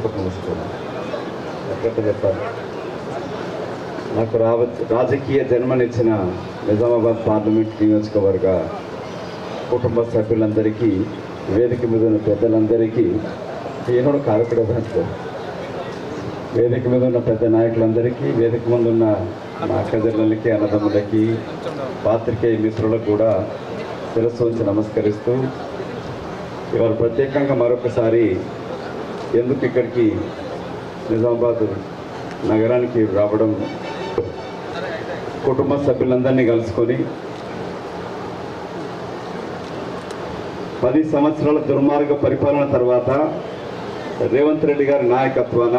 ముచ్చటకు ముసుకున్నాను ఎక్కడ చెప్పాలి నాకు రావ రాజకీయ జన్మనిచ్చిన నిజామాబాద్ పార్లమెంట్ నియోజకవర్గ కుటుంబ సభ్యులందరికీ వేదిక మీద ఉన్న పెద్దలందరికీ ఈయనోడు కారకుడే వేదిక మీద ఉన్న పెద్ద నాయకులందరికీ వేదిక ముందు ఉన్న మా అక్కజల్లలకి అన్నదమ్ములకి పాత్రికేయ మిత్రులకు కూడా తెలుసు నమస్కరిస్తూ ఇవాళ ప్రత్యేకంగా మరొకసారి ఎందుకు ఇక్కడికి నిజామాబాద్ నగరానికి రావడం? కుటుంబ సభ్యులందరినీ కలుసుకొని పది సంవత్సరాల దుర్మార్గ పరిపాలన తర్వాత రేవంత్ రెడ్డి గారి నాయకత్వాన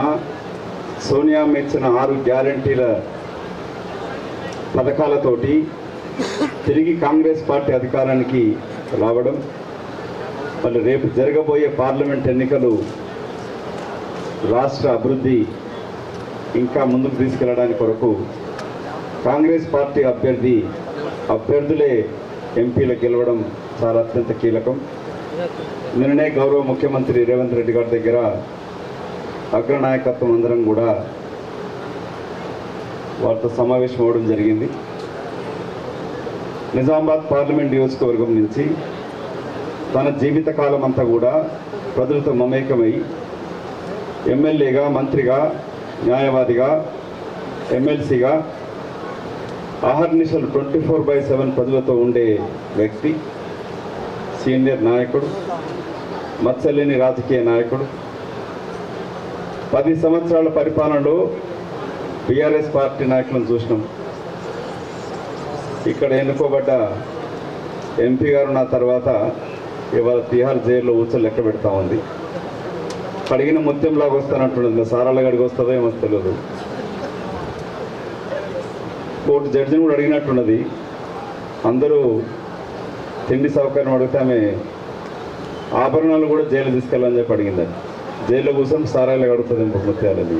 సోనియా ఇచ్చిన ఆరు గ్యారంటీల పథకాలతోటి తిరిగి కాంగ్రెస్ పార్టీ అధికారానికి రావడం. మళ్ళీ రేపు జరగబోయే పార్లమెంట్ ఎన్నికలు రాష్ట్ర అభివృద్ధి ఇంకా ముందుకు తీసుకెళ్ళడానికి కొరకు కాంగ్రెస్ పార్టీ అభ్యర్థి అభ్యర్థులే ఎంపీలు గెలవడం చాలా అత్యంత కీలకం. నిన్ననే గౌరవ ముఖ్యమంత్రి రేవంత్ రెడ్డి గారి దగ్గర అగ్రనాయకత్వం అందరం కూడా వారితో సమావేశం అవ్వడం జరిగింది. నిజామాబాద్ పార్లమెంట్ నియోజకవర్గం నుంచి తన జీవిత కాలం అంతా కూడా ప్రజలతో మమేకమై ఎమ్మెల్యేగా మంత్రిగా న్యాయవాదిగా ఎమ్మెల్సీగా అహర్నిశలు ట్వంటీ ఫోర్ బై సెవెన్ పదవులతో ఉండే వ్యక్తి సీనియర్ నాయకుడు మత్సలేని రాజకీయ నాయకుడు. పది సంవత్సరాల పరిపాలనలో బీఆర్ఎస్ పార్టీ నాయకులను చూసినాం. ఇక్కడ ఎన్నుకోబడ్డ ఎంపీ గారు నా తర్వాత ఇవాళ తిహార్ జైల్లో ఊచలు లెక్క పెడతా ఉంది. కడిగిన ముత్యం లాగా వస్తానంటున్నది సారాల గడికి వస్తుందో ఏమో తెలియదు. కోర్టు జడ్జిని కూడా అడిగినట్టున్నది. అందరూ తిండి సౌకర్యం అడిగితే ఆమె ఆభరణాలు కూడా జైలు తీసుకెళ్ళని చెప్పి అడిగిందని జైల్లో కోసం సారాయిలు కడుగుతుంది ఇంకో ముత్యాలని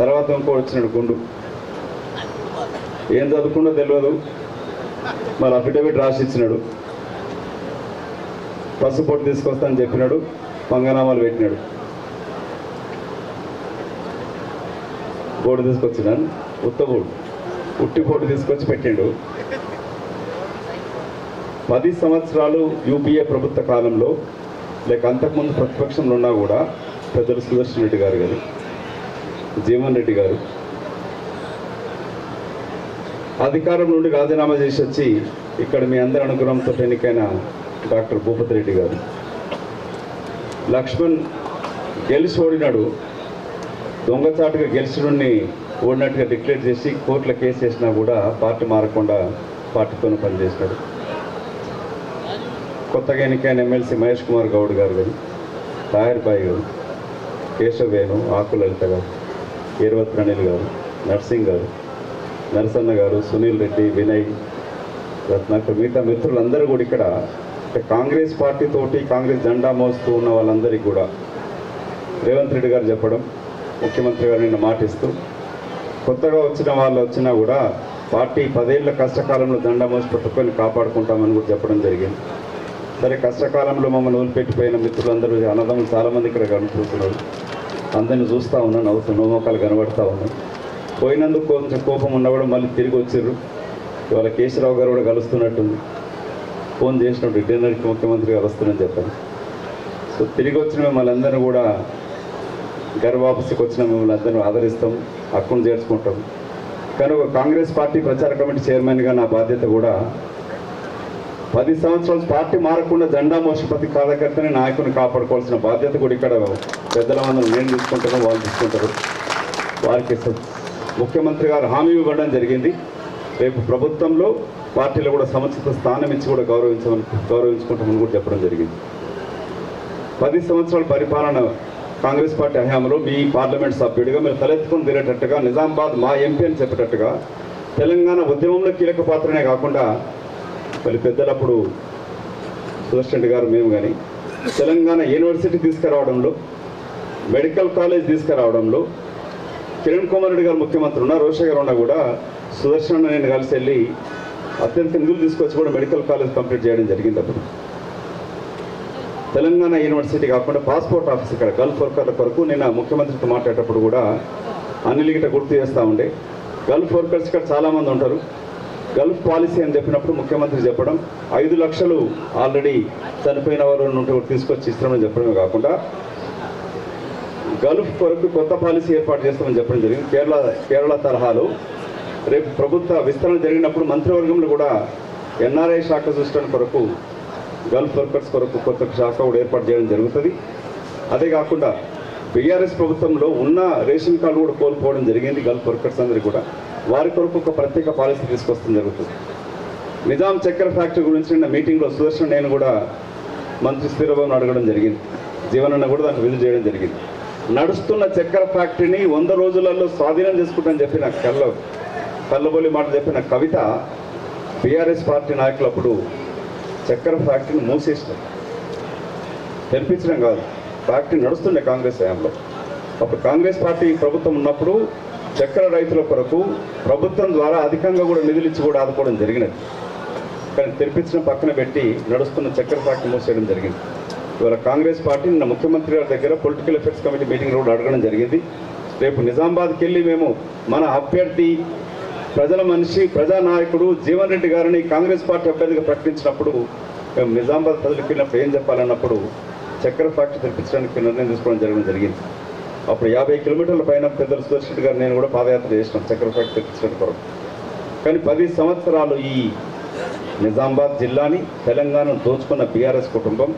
తర్వాత ఇంకో వచ్చినాడు గుండు. ఏం చదువుకుండో తెలియదు. మరి అఫిడవిట్ రాసి ఇచ్చినాడు పసుపొట్టు తీసుకొస్తా అని చెప్పినాడు. పంగనామాలు పెట్టినాడు. బోర్డు తీసుకొచ్చినాను ఉత్త బోర్డు. ఉట్టి బోర్డు తీసుకొచ్చి పెట్టిండు. పది సంవత్సరాలు యూపీఏ ప్రభుత్వ కాలంలో లేక అంతకుముందు ప్రతిపక్షంలో ఉన్నా కూడా పెద్దలు సుదర్శన్ రెడ్డి గారు గారు జీవన్ రెడ్డి గారు అధికారం నుండి రాజీనామా చేసి వచ్చి ఇక్కడ మీ అందరి అనుగ్రహంతో ఎన్నికైన డాక్టర్ భూపతి రెడ్డి గారు. లక్ష్మణ్ గెలిచి ఓడినాడు. దొంగచాటుగా గెలిచినని ఓడినట్టుగా డిక్లేర్ చేసి కోర్టులో కేసు వేసినా కూడా పార్టీ మారకుండా పార్టీతోనే పనిచేసినాడు కొత్తగా ఎన్నికైన ఎమ్మెల్సీ మహేష్ కుమార్ గౌడ్ గారు కానీ తాయర్బాయి గారు కేశవ్ ఆకులలిత గారు ఈరవత్ ప్రణీల్ గారు నర్సింగ్ గారు నరసన్న గారు సునీల్ రెడ్డి వినయ్ రత్నాకర్ మిగతా మిత్రులందరూ కూడా ఇక్కడ కాంగ్రెస్ పార్టీ తోటి కాంగ్రెస్ జెండా మోస్తూ ఉన్న వాళ్ళందరికీ కూడా రేవంత్ రెడ్డి గారు చెప్పడం ముఖ్యమంత్రి గారు నిన్న మాటిస్తూ కొత్తగా వచ్చిన వాళ్ళు వచ్చినా కూడా పార్టీ పదేళ్ళ కష్టకాలంలో జెండా మోసి పట్టుకొని కాపాడుకుంటామని కూడా చెప్పడం జరిగింది. సరే కష్టకాలంలో మమ్మల్ని వదిలిపెట్టిపోయిన మిత్రులందరూ అన్నదమ్ములు చాలామంది ఇక్కడ కనిపిస్తున్నారు అందరిని చూస్తూ ఉన్నాను నవ్వుతూ నోమోకాలు కనబడతా ఉన్నాను. పోయినందుకు కొంచెం కోపం ఉన్నా కూడా మళ్ళీ తిరిగి వచ్చారు ఇవాళ కేశరావు గారు కూడా కలుస్తున్నట్టుంది. ఫోన్ చేసినప్పుడు డిన్నర్కి ముఖ్యమంత్రి గారు వస్తున్నారని చెప్పాను సో తిరిగి వచ్చిన మిమ్మల్ని అందరినీ కూడా గర్వాపసికి వచ్చిన మిమ్మల్ని అందరినీ ఆదరిస్తాం హక్కును చేర్చుకుంటాం. కానీ ఒక కాంగ్రెస్ పార్టీ ప్రచార కమిటీ చైర్మన్గా నా బాధ్యత కూడా పది సంవత్సరాలు పార్టీ మారకుండా జెండా మోసి ప్రతి కార్యకర్తని నాయకుని కాపాడుకోవాల్సిన బాధ్యత కూడా ఇక్కడ పెద్దల మందరం నేను తీసుకుంటాను వాళ్ళు తీసుకుంటారు. వారికి ముఖ్యమంత్రి గారు హామీ ఇవ్వడం జరిగింది. రేపు ప్రభుత్వంలో పార్టీలో కూడా సముచిత స్థానం ఇచ్చి కూడా గౌరవించమని గౌరవించుకుంటామని కూడా చెప్పడం జరిగింది. పది సంవత్సరాల పరిపాలన కాంగ్రెస్ పార్టీ హయాంలో మీ పార్లమెంట్ సభ్యుడిగా మీరు తలెత్తుకుని తిరేటట్టుగా నిజామాబాద్ మా ఎంపీ అని చెప్పేటట్టుగా తెలంగాణ ఉద్యమంలో కీలక పాత్రనే కాకుండా మరి పెద్దలప్పుడు సుదర్శన్ గారు మేము కానీ తెలంగాణ యూనివర్సిటీ తీసుకురావడంలో మెడికల్ కాలేజ్ తీసుకురావడంలో కిరణ్ కుమార్ రెడ్డి గారు ముఖ్యమంత్రి ఉన్నా రోష గారు ఉన్నా కూడా సుదర్శన్ నేను కలిసి వెళ్ళి అత్యంత నిధులు తీసుకొచ్చి కూడా మెడికల్ కాలేజ్ కంప్లీట్ చేయడం జరిగింది అప్పుడు. తెలంగాణ యూనివర్సిటీ కాకుండా పాస్పోర్ట్ ఆఫీస్ ఇక్కడ గల్ఫ్ వర్కర్ల కొరకు నేను ముఖ్యమంత్రితో మాట్లాడేటప్పుడు కూడా అనిల్ గిట్ట గుర్తు చేస్తూ ఉండే. గల్ఫ్ వర్కర్స్ ఇక్కడ చాలామంది ఉంటారు. గల్ఫ్ పాలసీ అని చెప్పినప్పుడు ముఖ్యమంత్రి చెప్పడం ఐదు లక్షలు ఆల్రెడీ చనిపోయిన వారు నుండి తీసుకొచ్చి ఇస్తామని చెప్పడమే కాకుండా గల్ఫ్ కొరకు కొత్త పాలసీ ఏర్పాటు చేస్తామని చెప్పడం జరిగింది. కేరళ కేరళ తరహాలో రేపు ప్రభుత్వ విస్తరణ జరిగినప్పుడు మంత్రివర్గంలో కూడా ఎన్ఆర్ఐ శాఖ సృష్టి కొరకు గల్ఫ్ వర్కర్స్ కొరకు కొత్త శాఖ కూడా ఏర్పాటు చేయడం జరుగుతుంది. అదే కాకుండా బీఆర్ఎస్ ప్రభుత్వంలో ఉన్న రేషన్ కార్డు కూడా కోల్పోవడం జరిగింది గల్ఫ్ వర్కర్స్ అందరికీ కూడా. వారి కొరకు ఒక ప్రత్యేక పాలసీ తీసుకొస్తాం జరుగుతుంది. నిజాం చక్కెర ఫ్యాక్టరీ గురించి నిన్న మీటింగ్లో సుదర్శన్ నేను కూడా మంత్రి స్థిరబాబును అడగడం జరిగింది. జీవనన్న కూడా దానికి విధులు చేయడం జరిగింది. నడుస్తున్న చక్కెర ఫ్యాక్టరీని వంద రోజులలో స్వాధీనం చేసుకుంటానని నాకు కళ్ళ కళ్ళబొలి మాట చెప్పిన కవిత బీఆర్ఎస్ పార్టీ నాయకులు అప్పుడు చక్కెర ఫ్యాక్టరీని మూసేసినారు తెరిపించడం కాదు. ఫ్యాక్టరీ నడుస్తుండే కాంగ్రెస్ హయాంలో. అప్పుడు కాంగ్రెస్ పార్టీ ప్రభుత్వం ఉన్నప్పుడు చక్కెర రైతుల కొరకు ప్రభుత్వం ద్వారా అధికంగా కూడా నిధులు ఇచ్చి కూడా ఆదుకోవడం జరిగినది. కానీ తెరిపించడం పక్కన పెట్టి నడుస్తున్న చక్కెర ఫ్యాక్టరీ మూసేయడం జరిగింది. ఇవాళ కాంగ్రెస్ పార్టీ నిన్న ముఖ్యమంత్రి గారి దగ్గర పొలిటికల్ ఎఫెక్ట్స్ కమిటీ మీటింగ్ కూడా అడగడం జరిగింది. రేపు నిజామాబాద్కి వెళ్ళి మేము మన అభ్యర్థి ప్రజల మనిషి ప్రజానాయకుడు జీవన్ రెడ్డి గారిని కాంగ్రెస్ పార్టీ అభ్యర్థిగా ప్రకటించినప్పుడు మేము నిజామాబాద్ ప్రజలకు వెళ్ళినప్పుడు ఏం చెప్పాలన్నప్పుడు చక్కెర ఫ్యాక్టరీ తెప్పించడానికి నిర్ణయం తీసుకోవడం జరగడం జరిగింది. అప్పుడు యాభై కిలోమీటర్ల పైన పెద్దలు సుదర్శన్ గారు నేను కూడా పాదయాత్ర చేసినాం చక్కెర ఫ్యాక్టరీ తెప్పించడం కొరకు. కానీ పది సంవత్సరాలు ఈ నిజామాబాద్ జిల్లాని తెలంగాణను దోచుకున్న బీఆర్ఎస్ కుటుంబం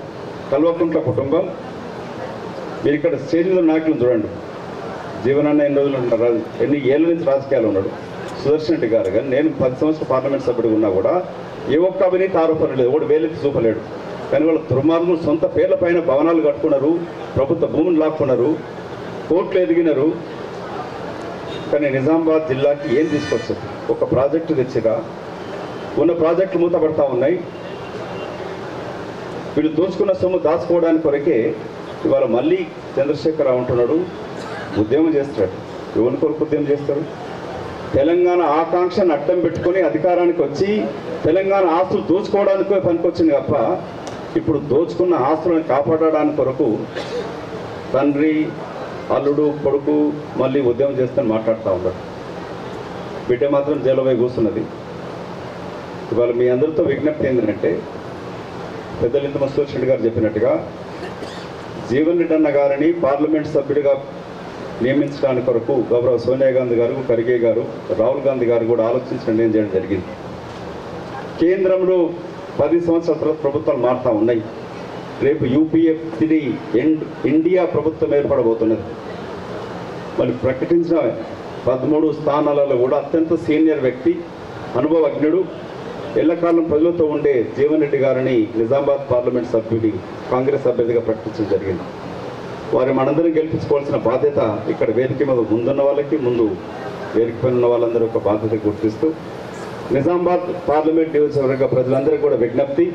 కల్వకుంట్ల కుటుంబం మీరు ఇక్కడ స్టేజ్ నాయకులను చూడండి. జీవనాన్న ఎన్ని రోజులు ఉంటారు? ఎన్ని ఏళ్ళ నుంచి రాజకీయాలు ఉన్నాడు? సుదర్శన్ రెడ్డి గారు కానీ నేను పది సంవత్సరాలు పార్లమెంట్ సభ్యుడిగా ఉన్నా కూడా ఏ ఒక్క అవినీతి ఆరోపణ లేదు. ఒకటి వేలెత్తి చూపలేడు. కానీ వాళ్ళు దుర్మార్గులు సొంత పేర్ల పైన భవనాలు కట్టుకున్నారు ప్రభుత్వ భూములు లాక్కున్నారు కోర్టులు ఎదిగినారు. కానీ నిజామాబాద్ జిల్లాకి ఏం తీసుకొచ్చారు? ఒక ప్రాజెక్టు తెచ్చిరా? ఉన్న ప్రాజెక్టులు మూతపడతా ఉన్నాయి. వీళ్ళు దోచుకున్న సొమ్ము దాచుకోవడానికి కొరకే ఇవాళ మళ్ళీ చంద్రశేఖరరావు ఉంటున్నాడు. ఉద్యమం చేస్తాడు. ఎవరిని కొరకు ఉద్యమం చేస్తారు. తెలంగాణ ఆకాంక్షను అడ్డం పెట్టుకొని అధికారానికి వచ్చి తెలంగాణ ఆస్తులు దోచుకోవడానికి పనికొచ్చింది తప్ప ఇప్పుడు దోచుకున్న ఆస్తులను కాపాడడానికి కొరకు తండ్రి అల్లుడు కొడుకు మళ్ళీ ఉద్యమం చేస్తే మాట్లాడుతూ ఉన్నాడు బిడ్డ మాత్రం జైలుపై కూర్చున్నది. ఇవాళ మీ అందరితో విజ్ఞప్తి ఏంటంటే పెద్దలు ఇంత మస్తూర్ గారు చెప్పినట్టుగా జీవన్ రెడ్డి అన్న గారిని పార్లమెంట్ సభ్యుడిగా నియమించడానికి కొరకు గౌరవ సోనియా గాంధీ గారు ఖర్గే గారు రాహుల్ గాంధీ గారు కూడా ఆలోచించి నిర్ణయం చేయడం జరిగింది. కేంద్రంలో పది సంవత్సరాల తర్వాత ప్రభుత్వాలు మారుతూ ఉన్నాయి. రేపు యూపీఏ త్రీ ఇండియా ప్రభుత్వం ఏర్పడబోతున్నది. మరి ప్రకటించిన పదమూడు స్థానాలలో కూడా అత్యంత సీనియర్ వ్యక్తి అనుభవజ్ఞుడు ఎల్లకాలం ప్రజలతో ఉండే జీవన్ రెడ్డి గారిని నిజామాబాద్ పార్లమెంట్ సభ్యుడి కాంగ్రెస్ అభ్యర్థిగా ప్రకటించడం జరిగింది. వారి మనందరం గెలిపించుకోవాల్సిన బాధ్యత ఇక్కడ వేదిక మీద ముందున్న వాళ్ళకి ముందు వేదిక పైన ఉన్న వాళ్ళందరూ ఒక బాధ్యత గుర్తిస్తూ నిజామాబాద్ పార్లమెంట్ నియోజకవర్గ ప్రజలందరికీ కూడా విజ్ఞప్తి.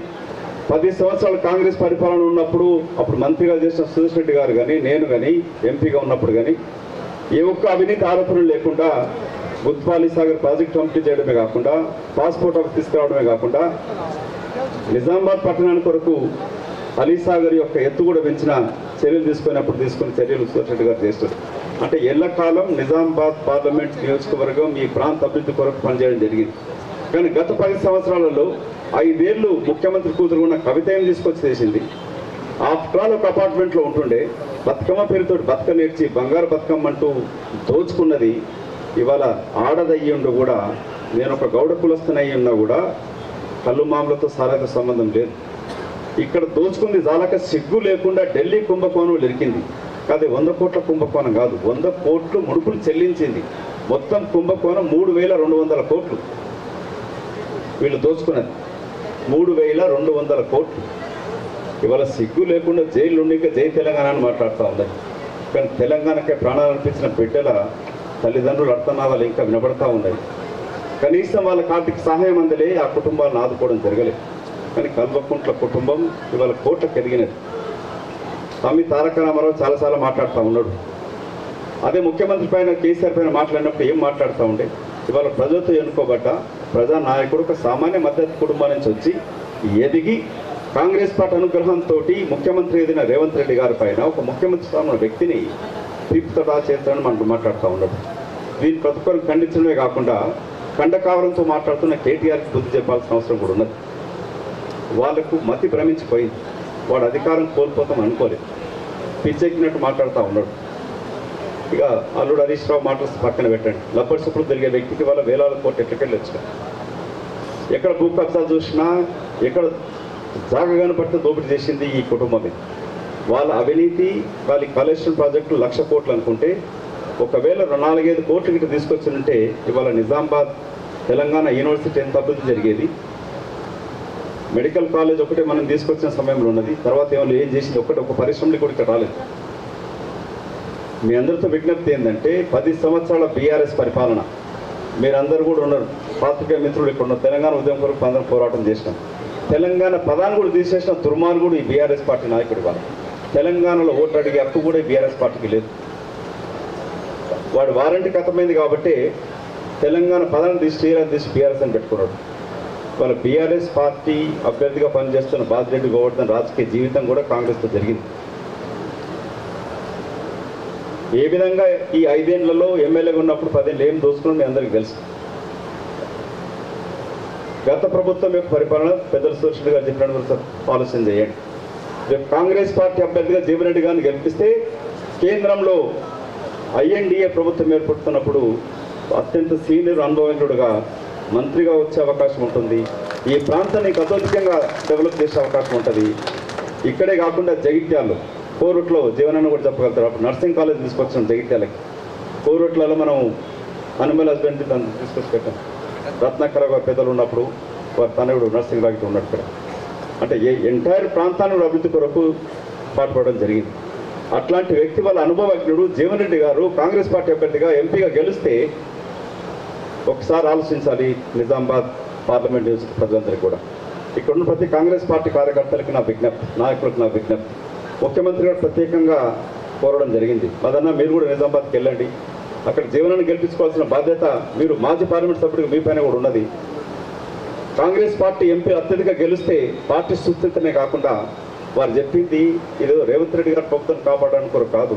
పది సంవత్సరాలు కాంగ్రెస్ పరిపాలన ఉన్నప్పుడు అప్పుడు మంత్రిగా చేసిన సురేష్ రెడ్డి గారు కానీ నేను కానీ ఎంపీగా ఉన్నప్పుడు కానీ ఏ ఒక్క అవినీతి ఆరోపణలు లేకుండా బుద్పాలి సాగర్ ప్రాజెక్ట్ కంప్లీట్ చేయడమే కాకుండా పాస్పోర్ట్ ఆఫీస్ తీసుకురావడమే కాకుండా నిజామాబాద్ పట్టణానికి కొరకు అలీసాగర్ యొక్క ఎత్తు కూడా పెంచిన చర్యలు తీసుకున్నప్పుడు తీసుకున్న చర్యలు సురేష్ గారు చేస్తారు అంటే ఎల్లకాలం నిజామాబాద్ పార్లమెంట్ నియోజకవర్గం ఈ ప్రాంత అభివృద్ధి కొరకు పనిచేయడం జరిగింది. కానీ గత పది సంవత్సరాలలో ఐదేళ్ళు ముఖ్యమంత్రి కూతురు ఉన్న కవిత ఏం తీసుకొచ్చి చేసింది? ఆఫ్టర్ ఆల్ ఒక అపార్ట్మెంట్లో ఉంటుండే బతుకమ్మ పేరుతో బతుక నేర్చి బంగారు బతుకమ్మ అంటూ దోచుకున్నది ఇవాళ ఆడదయ్యుండు కూడా నేను ఒక గౌడ కులస్తునయ్యి ఉన్నా కూడా కళ్ళు మామలతో సారాక సంబంధం లేదు. ఇక్కడ దోచుకుంది జాలక సిగ్గు లేకుండా ఢిల్లీ కుంభకోణం ఇరికింది. కాదు వంద కోట్ల కుంభకోణం కాదు వంద కోట్లు ముడుపులు చెల్లించింది. మొత్తం కుంభకోణం మూడు వేల రెండు వందల కోట్లు. వీళ్ళు దోచుకున్నది. మూడు వేల రెండు వందల కోట్లు. ఇవాళ సిగ్గు లేకుండా జైలు ఉండి ఇంకా జై తెలంగాణ అని మాట్లాడుతూ ఉంది కానీ తెలంగాణకే ప్రాణాలు అనిపించిన బిడ్డల తల్లిదండ్రులు అర్థనాదాలు ఇంకా వినబడతా ఉన్నాయి. కనీసం వాళ్ళకి ఆర్థిక సహాయం అందలే ఆ కుటుంబాలను ఆదుకోవడం జరగలేదు. కానీ కల్వకుంట్ల కుటుంబం ఇవాళ కోట్ల ఎదిగినది తమ్మి తారక రామారావు చాలాసార్లు మాట్లాడుతూ ఉన్నాడు. అదే ముఖ్యమంత్రి పైన కేసీఆర్ పైన మాట్లాడినప్పుడు ఏం మాట్లాడుతూ ఉండే? ఇవాళ ప్రజలతో ఎన్నుకోబడ్డ ప్రజానాయకుడు ఒక సామాన్య మద్దతు కుటుంబం నుంచి వచ్చి ఎదిగి కాంగ్రెస్ పార్టీ అనుగ్రహంతో ముఖ్యమంత్రి ఏదైనా రేవంత్ రెడ్డి గారి పైన ఒక ముఖ్యమంత్రి స్థానంలో వ్యక్తిని తీర్పుతడా చేస్తారని మనం మాట్లాడుతూ ఉన్నాడు. దీని ప్రతి ఒక్కరు ఖండించడమే కాకుండా కండకావరంతో మాట్లాడుతున్న కేటీఆర్కి బుద్ధి చెప్పాల్సిన అవసరం కూడా ఉన్నది. వాళ్ళకు మతి భ్రమించిపోయింది. వాడు అధికారం కోల్పోతాం అనుకోలేదు. పిచ్చెక్కినట్టు మాట్లాడుతూ ఉన్నాడు. ఇక అల్లుడు హరీష్ రావు మాటలు పక్కన పెట్టండి. లబ్బర్ సప్పుడు తిరిగే వ్యక్తికి వాళ్ళ వేలాల కోట్లు ఎట్లకెళ్ళి వచ్చారు ఎక్కడ భూ కబ్జాలు చూసినా ఎక్కడ జాగ కనపడితే దోపిడీ చేసింది ఈ కుటుంబమే. వాళ్ళ అవినీతి వాళ్ళ కలెక్షన్ ప్రాజెక్టు లక్ష కోట్లు అనుకుంటే ఒకవేళ నాలుగైదు కోట్లు గిట్ట తీసుకొచ్చిందంటే ఇవాళ నిజామాబాద్ తెలంగాణ యూనివర్సిటీ ఎంత అభివృద్ధి జరిగేది. మెడికల్ కాలేజ్ ఒకటే మనం తీసుకొచ్చిన సమయంలో ఉన్నది. తర్వాత ఏమైనా ఏం చేసింది? ఒకటి ఒక పరిశ్రమలు కూడా ఇక్కడ రాలేదు. మీ అందరితో విజ్ఞప్తి ఏంటంటే పది సంవత్సరాల బీఆర్ఎస్ పరిపాలన. మీరందరూ కూడా ఉన్నారు. పాత్రికేయ మిత్రులు ఇక్కడ ఉన్నారు. తెలంగాణ ఉద్యమం కొరకు అందరం పోరాటం చేసినాం. తెలంగాణ పదాన్ని కూడా తీసేసిన దుర్మార్గుడు ఈ బీఆర్ఎస్ పార్టీ నాయకుడు వాళ్ళు తెలంగాణలో ఓటు అడిగే హక్కు కూడా బీఆర్ఎస్ పార్టీకి లేదు. వాడు వారంటీ కథమైంది కాబట్టి తెలంగాణ పదాన్ని తీసి శ్రీరామ్ తీసి బీఆర్ఎస్ అని పెట్టుకున్నాడు. వాళ్ళ బీఆర్ఎస్ పార్టీ అభ్యర్థిగా పనిచేస్తున్న బాజిరెడ్డి గోవర్ధన్ రాజకీయ జీవితం కూడా కాంగ్రెస్తో జరిగింది. ఏ విధంగా ఈ ఐదేళ్ళలో ఎమ్మెల్యేగా ఉన్నప్పుడు పదేళ్ళు ఏం దోసుకుని మీ అందరికీ తెలుసు. గత ప్రభుత్వం యొక్క పరిపాలన పెద్దల సురక్షణ గారు చెప్పిన ఆలోచన చేయండి. రేపు కాంగ్రెస్ పార్టీ అభ్యర్థిగా జీవన్రెడ్డి గారిని గెలిపిస్తే కేంద్రంలో ఐఎన్డిఏ ప్రభుత్వం ఏర్పడుతున్నప్పుడు అత్యంత సీనియర్ అనుభవజ్ఞుడుగా మంత్రిగా వచ్చే అవకాశం ఉంటుంది. ఈ ప్రాంతాన్ని కథోలికంగా డెవలప్ చేసే అవకాశం ఉంటుంది. ఇక్కడే కాకుండా జగిత్యాలు కోరుట్లో జీవనాన్ని కూడా చెప్పగలుగుతారు. అప్పుడు నర్సింగ్ కాలేజ్ తీసుకొచ్చాం జగిత్యాలకి. కోరుట్లలో మనం అనుమల్ హస్బెండ్ తీసుకొచ్చి పెట్టాం. రత్నాకర పెద్దలు ఉన్నప్పుడు వారి తనయుడు నర్సింగ్ రాగిట్ ఉన్నాడు ఇక్కడ. అంటే ఏ ఎంటైర్ ప్రాంతాన్ని అభివృద్ధి కొరకు పాటుపడడం జరిగింది. అట్లాంటి వ్యక్తి వాళ్ళ అనుభవజ్ఞుడు జీవన్ రెడ్డి గారు కాంగ్రెస్ పార్టీ అభ్యర్థిగా ఎంపీగా గెలిస్తే ఒకసారి ఆలోచించాలి నిజామాబాద్ పార్లమెంట్ నియోజక ప్రజలందరికీ కూడా. ఇక్కడున్న ప్రతి కాంగ్రెస్ పార్టీ కార్యకర్తలకి నా విజ్ఞప్తి నాయకులకు నా విజ్ఞప్తి. ముఖ్యమంత్రి గారు ప్రత్యేకంగా కోరడం జరిగింది. అదన్నా మీరు కూడా నిజామాబాద్కి వెళ్ళండి. అక్కడ జీవనాన్ని గెలిపించుకోవాల్సిన బాధ్యత మీరు మాజీ పార్లమెంట్ సభ్యుడికి మీ పైన కూడా ఉన్నది. కాంగ్రెస్ పార్టీ ఎంపీ అత్యధిక గెలిస్తే పార్టీ సుస్థితనే కాకుండా వారు చెప్పింది ఏదో రేవంత్ రెడ్డి గారు ప్రభుత్వం కాపాడడానికి కాదు.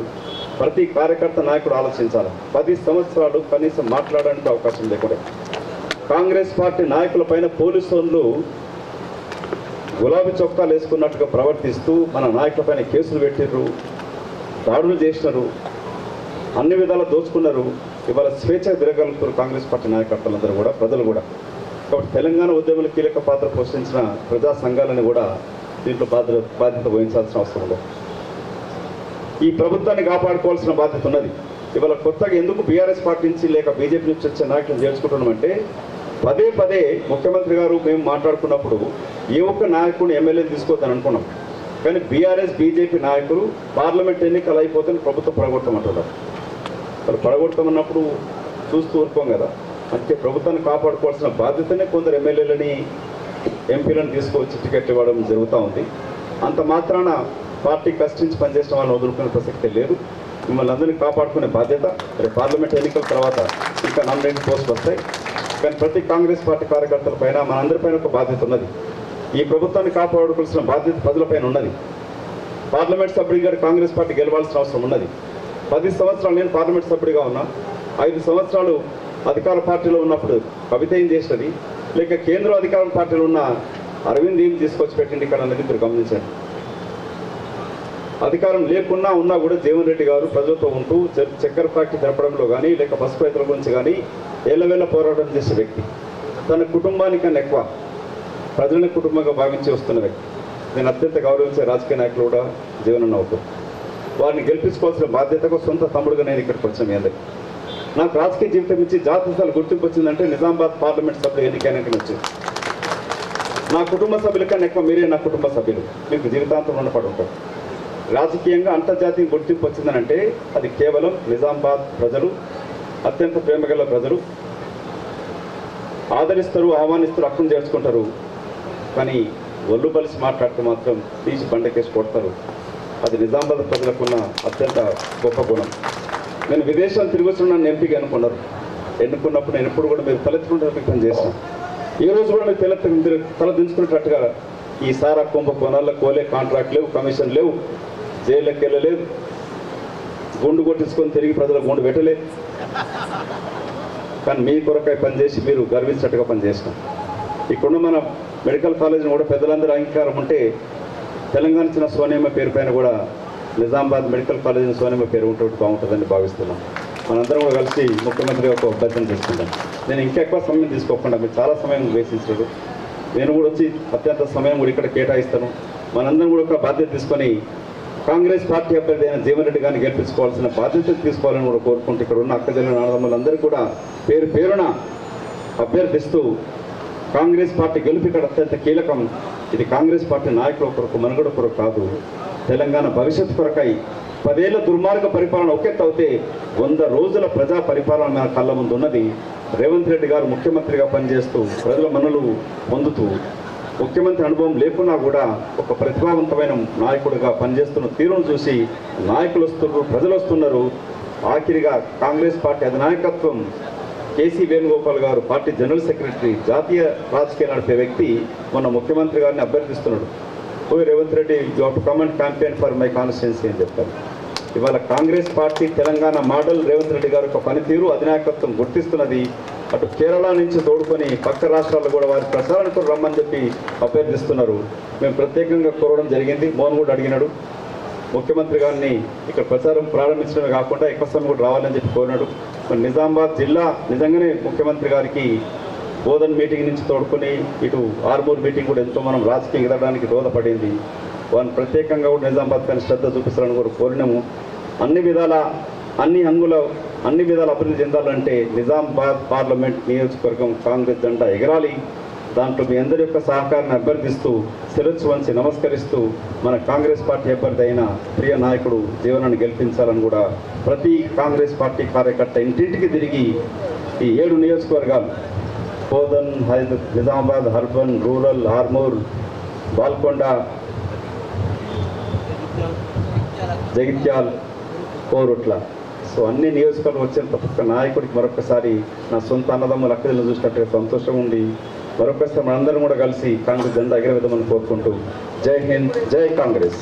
ప్రతి కార్యకర్త నాయకుడు ఆలోచించాలి. పది సంవత్సరాలు కనీసం మాట్లాడడానికి అవకాశం లేకుండా. కాంగ్రెస్ పార్టీ నాయకుల పైన పోలీసులు గులాబీ చొక్కాలు వేసుకున్నట్టుగా ప్రవర్తిస్తూ మన నాయకులపైన కేసులు పెట్టిర్రు దాడులు చేసినారు అన్ని విధాలా దోచుకున్నారు. ఇవాళ స్వేచ్ఛ తిరగలుగుతారు కాంగ్రెస్ పార్టీ నాయకర్తలందరూ కూడా ప్రజలు కూడా. కాబట్టి తెలంగాణ ఉద్యమంలో కీలక పాత్ర పోషించిన ప్రజా సంఘాలను కూడా దీంట్లో బాధ్యత బాధ్యత వహించాల్సిన అవసరం లేదు ఈ ప్రభుత్వాన్ని కాపాడుకోవాల్సిన బాధ్యత ఉన్నది. ఇవాళ కొత్తగా ఎందుకు బీఆర్ఎస్ పార్టీ నుంచి లేక బీజేపీ నుంచి వచ్చే నాయకులను అంటే పదే పదే ముఖ్యమంత్రి గారు మేము మాట్లాడుకున్నప్పుడు ఏ ఒక్క నాయకుడిని ఎమ్మెల్యేని తీసుకోవద్దని అనుకున్నాం. కానీ బీఆర్ఎస్ బీజేపీ నాయకులు పార్లమెంట్ ఎన్నికలు అయిపోతే ప్రభుత్వం పడగొట్టమంటున్నారు. వాళ్ళు పడగొట్టమన్నప్పుడు చూస్తూ ఊరుకోం కదా. అంటే ప్రభుత్వాన్ని కాపాడుకోవాల్సిన బాధ్యతనే కొందరు ఎమ్మెల్యేలని ఎంపీలను తీసుకువచ్చి టికెట్ ఇవ్వడం జరుగుతూ ఉంది. అంత మాత్రాన పార్టీ కష్టించి పనిచేసిన వాళ్ళని వదులుకునే ప్రసక్తే లేదు. మిమ్మల్ని అందరినీ కాపాడుకునే బాధ్యత. రేపు పార్లమెంట్ ఎన్నికల తర్వాత ఇంకా నామినేషన్ పోస్టులు వస్తాయి. కానీ ప్రతి కాంగ్రెస్ పార్టీ కార్యకర్తల పైన మనందరిపైన ఒక బాధ్యత ఉన్నది. ఈ ప్రభుత్వాన్ని కాపాడుకోవాల్సిన బాధ్యత ప్రజలపైన ఉన్నది. పార్లమెంట్ సభ్యుడిగా కాంగ్రెస్ పార్టీ గెలవాల్సిన అవసరం ఉన్నది. పది సంవత్సరాలు నేను పార్లమెంట్ సభ్యుడిగా ఉన్నా. ఐదు సంవత్సరాలు అధికార పార్టీలో ఉన్నప్పుడు కవిత ఏం చేసినది లేక కేంద్ర అధికార పార్టీలో ఉన్న అరవింద్ ఏం తీసుకొచ్చి పెట్టింది ఇక్కడ అనేది మీరు గమనించండి అధికారం లేకున్నా ఉన్నా కూడా జీవన్ రెడ్డి గారు ప్రజలతో ఉంటూ చక్కెర ఫ్యాక్టరీ జరపడంలో కానీ లేక బస్సు రైతుల గురించి కానీ ఏళ్ళవేళ పోరాటం చేసే వ్యక్తి. తన కుటుంబానికన్నా ఎక్కువ ప్రజలని కుటుంబంగా భావించి వస్తున్న వ్యక్తి. నేను అత్యంత గౌరవించే రాజకీయ నాయకులు కూడా జీవనం అవుతారు వారిని గెలిపించుకోవాల్సిన బాధ్యతకు సొంత తమ్ముడుగా నేను ఇక్కడికి వచ్చాను అందరికి. నాకు రాజకీయ జీవితం నుంచి జాతీయ స్థాయి గుర్తింపు వచ్చిందంటే నిజామాబాద్ పార్లమెంట్ సభ్యులు ఎన్నికైనాకనే వచ్చింది నా కుటుంబ సభ్యుల కన్నా ఎక్కువ మీరే నా కుటుంబ సభ్యులు. మీకు జీవితాంతం రుణపడి ఉంటారు. రాజకీయంగా అంతర్జాతీయ గుర్తింపు వచ్చిందనంటే అది కేవలం నిజామాబాద్ ప్రజలు అత్యంత ప్రేమగల ప్రజలు. ఆదరిస్తారు ఆహ్వానిస్తారు అర్థం చేసుకుంటారు కానీ ఒళ్ళు బలిసి మాట్లాడితే మాత్రం తీసి బండకేసి కొడతారు. అది నిజామాబాద్ ప్రజలకున్న అత్యంత గొప్ప గుణం. నేను విదేశాలు తిరిగి ఎంపీగా అనుకున్నారు ఎన్నుకున్నప్పుడు నేను ఎప్పుడు కూడా మీరు తలెత్తుకుంటే వ్యక్తం చేశాను ఈ రోజు కూడా మీరు తల తల దించుకునేటట్టుగా ఈ సారా కుంభకోణాల్లో కోలే కాంట్రాక్ట్ లేవు కమిషన్ లేవు. జైల్లోకి వెళ్ళలేదు గుండు కొట్టించుకొని తిరిగి ప్రజల గుండు పెట్టలేదు. కానీ మీ కొరకై పనిచేసి మీరు గర్వించినట్టుగా పనిచేసినాం ఇక్కడున్న మన మెడికల్ కాలేజీని కూడా పెద్దలందరూ అంగీకారం ఉంటే తెలంగాణ ఇచ్చిన సోనియమ్మ పేరు పైన కూడా నిజామాబాద్ మెడికల్ కాలేజీని సోనియమ్మ పేరు ఉంటే బాగుంటుందని భావిస్తున్నాం. మనందరం కూడా కలిసి ముఖ్యమంత్రి ఒక అభ్యర్థన చేసుకుంటాం నేను ఇంకెక్కువ సమయం తీసుకోకుండా మీరు చాలా సమయం వేసించారు నేను కూడా వచ్చి అత్యంత సమయం కూడా ఇక్కడ కేటాయిస్తాను. మనందరం కూడా ఒక బాధ్యత తీసుకొని కాంగ్రెస్ పార్టీ అభ్యర్థి అయిన జీవన్ రెడ్డి గారిని గెలిపించుకోవాల్సిన బాధ్యత తీసుకోవాలని కూడా కోరుకుంటూ ఇక్కడ ఉన్న అక్కజల్లి అన్నదమ్ములందరూ కూడా పేరు పేరున అభ్యర్థిస్తూ కాంగ్రెస్ పార్టీ గెలుపు ఇక్కడ అత్యంత కీలకం. ఇది కాంగ్రెస్ పార్టీ నాయకుల కొరకు మనుగడ కొరకు కాదు. తెలంగాణ భవిష్యత్తు కొరకై పదేళ్ళ దుర్మార్గ పరిపాలన ఒకెత్తు అవుతే వంద రోజుల ప్రజా పరిపాలన మన కళ్ళ ముందు ఉన్నది రేవంత్ రెడ్డి గారు ముఖ్యమంత్రిగా పనిచేస్తూ ప్రజల మనులు పొందుతూ ముఖ్యమంత్రి అనుభవం లేకున్నా కూడా ఒక ప్రతిభావంతమైన నాయకుడిగా పనిచేస్తున్న తీరును చూసి నాయకులు వస్తున్నారు ప్రజలు వస్తున్నారు. ఆఖరిగా కాంగ్రెస్ పార్టీ అధినాయకత్వం కేసీ వేణుగోపాల్ గారు పార్టీ జనరల్ సెక్రటరీ జాతీయ రాజకీయాలు నడిపే వ్యక్తి మొన్న ముఖ్యమంత్రి గారిని అభ్యర్థిస్తున్నాడు. ఓ Revanth Reddy you to come on campaign for my constituency అని చెప్పారు. ఇవాళ కాంగ్రెస్ పార్టీ తెలంగాణ మోడల్ రేవంత్ రెడ్డి గారి ఒక పనితీరు అధినాయకత్వం గుర్తిస్తున్నది. అటు కేరళ నుంచి తోడుకొని పక్క రాష్ట్రాల్లో కూడా వారి ప్రసారానికి రమ్మని చెప్పి అభ్యర్థిస్తున్నారు. మేము ప్రత్యేకంగా కోరడం జరిగింది. మోహన్ కూడా అడిగినాడు. ముఖ్యమంత్రి గారిని ఇక్కడ ప్రచారం ప్రారంభించడమే కాకుండా ఎక్కువ సమయం కూడా రావాలని చెప్పి కోరినాడు. మరి నిజామాబాద్ జిల్లా నిజంగానే ముఖ్యమంత్రి గారికి బోధన్ మీటింగ్ నుంచి తోడుకొని ఇటు ఆర్మూర్ మీటింగ్ కూడా ఎంతో మనం రాజకీయం ఎదగడానికి దోహదపడింది. వారిని ప్రత్యేకంగా కూడా నిజామాబాద్ పైన శ్రద్ధ చూపిస్తారని కూడా కోరినాము. అన్ని విధాల అన్ని అంగుల అన్ని విధాల అభివృద్ధి చెందాలంటే నిజామాబాద్ పార్లమెంట్ నియోజకవర్గం కాంగ్రెస్ జెండా ఎగరాలి. దాంట్లో మీ అందరి యొక్క సహకారాన్ని అభ్యర్థిస్తూ శిరస్సు వంచి నమస్కరిస్తూ మన కాంగ్రెస్ పార్టీ అభ్యర్థి అయిన ప్రియ నాయకుడు జీవనాన్ని గెలిపించాలని కూడా ప్రతి కాంగ్రెస్ పార్టీ కార్యకర్త ఇంటింటికి తిరిగి ఈ ఏడు నియోజకవర్గాలు కోదన్ Hyder Nizamabad urban rural Armoor Balkonda Jagtial Korutla. So అన్ని నియోజకవర్గం వచ్చిన ప్రతి ఒక్క నాయకుడికి మరొకసారి నా సొంత అన్నదమ్ముల అక్కలను చూసినట్టు సంతోషం ఉంది మరొకసారి మనందరం కూడా కలిసి కాంగ్రెస్ జెండా ఎగరవేద్దామని కోరుకుంటూ జై హింద్ జై కాంగ్రెస్.